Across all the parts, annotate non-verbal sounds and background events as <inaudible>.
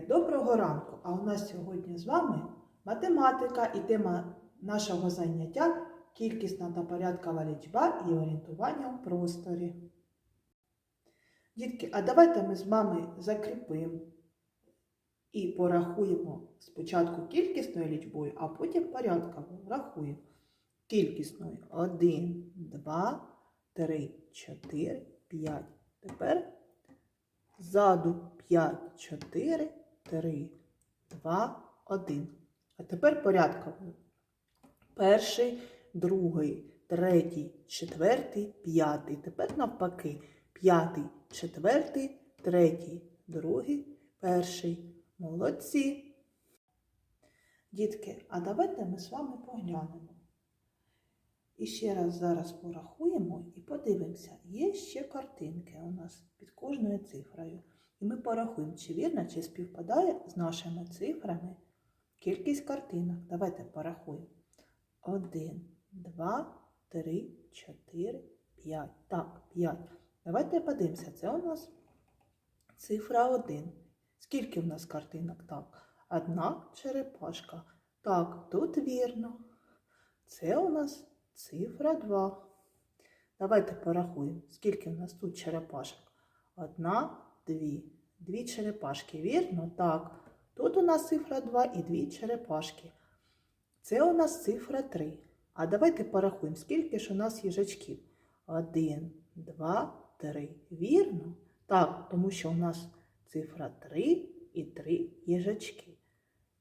Доброго ранку! А у нас сьогодні з вами математика і тема нашого заняття кількісна та порядкова лічба і орієнтування в просторі. Дітки, а давайте ми з вами закріпимо і порахуємо спочатку кількісною лічбою, а потім порядковою. Рахуємо. Кількісною 1, 2, 3, 4, 5. Тепер ззаду 5, 4, 3, 2, 1. А тепер порядково. Перший, другий, третій, четвертий, п'ятий. Тепер навпаки. П'ятий, четвертий, третій, другий, перший. Молодці. Дітки, а давайте ми з вами поглянемо. І ще раз зараз порахуємо і подивимося, є ще картинки у нас під кожною цифрою. І ми порахуємо, чи вірно, чи співпадає з нашими цифрами кількість картинок. Давайте порахуємо. Один, два, три, чотири, п'ять. Так, п'ять. Давайте подивимося. Це у нас цифра один. Скільки в нас картинок? Так, одна черепашка. Так, тут вірно. Це у нас цифра 2. Давайте порахуємо, скільки в нас тут черепашок. Одна, дві. Дві черепашки, вірно? Так. Тут у нас цифра 2 і дві черепашки. Це у нас цифра 3. А давайте порахуємо, скільки ж у нас їжачків. Один, два, три. Вірно? Так, тому що у нас цифра 3 і 3 їжачки.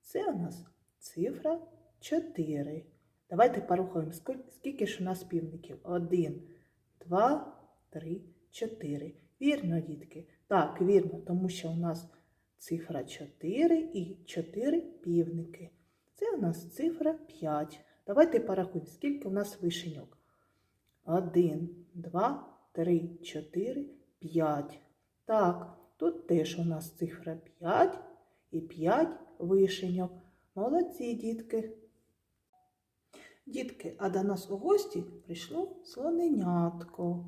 Це у нас цифра 4. Давайте порахуємо, скільки ж у нас півників. Один, два, три, чотири. Вірно, дітки? Так, вірно, тому що у нас цифра 4 і 4 півники. Це у нас цифра 5. Давайте порахуємо, скільки у нас вишеньок. 1, 2, 3, 4, 5. Так, тут теж у нас цифра 5 і 5 вишеньок. Молодці, дітки. Дітки, а до нас у гості прийшло слоненятко.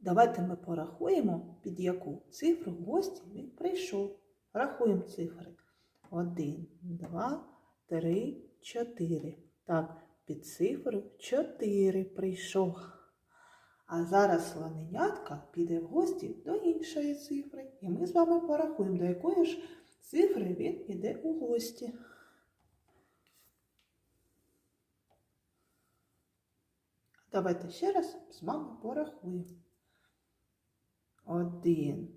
Давайте ми порахуємо, під яку цифру в гості він прийшов. Рахуємо цифри. Один, два, три, чотири. Так, під цифру 4 прийшов. А зараз слоненятка піде в гості до іншої цифри. І ми з вами порахуємо, до якої ж цифри він іде у гості. Давайте ще раз з вами порахуємо. Один,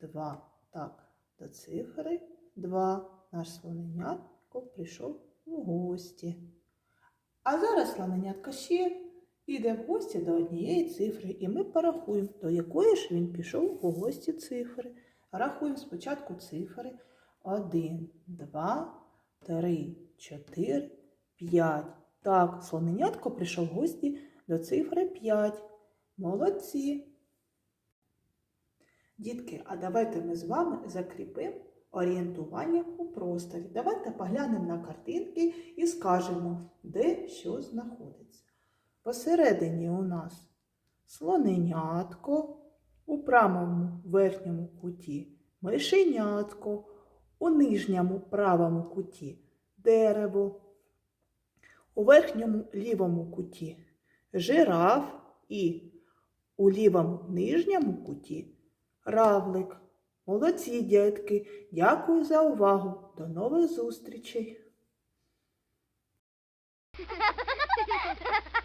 два. Так, до цифри два. Наш слоненятко прийшов у гості. А зараз слоненятко ще йде в гості до однієї цифри, і ми порахуємо, до якої ж він пішов у гості цифри. Рахуємо спочатку цифри. Один, два, три, чотири, п'ять. Так, слоненятко прийшов в гості до цифри 5. Молодці. Дітки, а давайте ми з вами закріпимо орієнтування у просторі. Давайте поглянемо на картинки і скажемо, де що знаходиться. Посередині у нас слоненятко, у правому верхньому куті мишенятко, у нижньому правому куті дерево, у верхньому лівому куті жираф і у лівому нижньому куті равлик. Молодці, дітки! Дякую за увагу! До нових зустрічей! <laughs>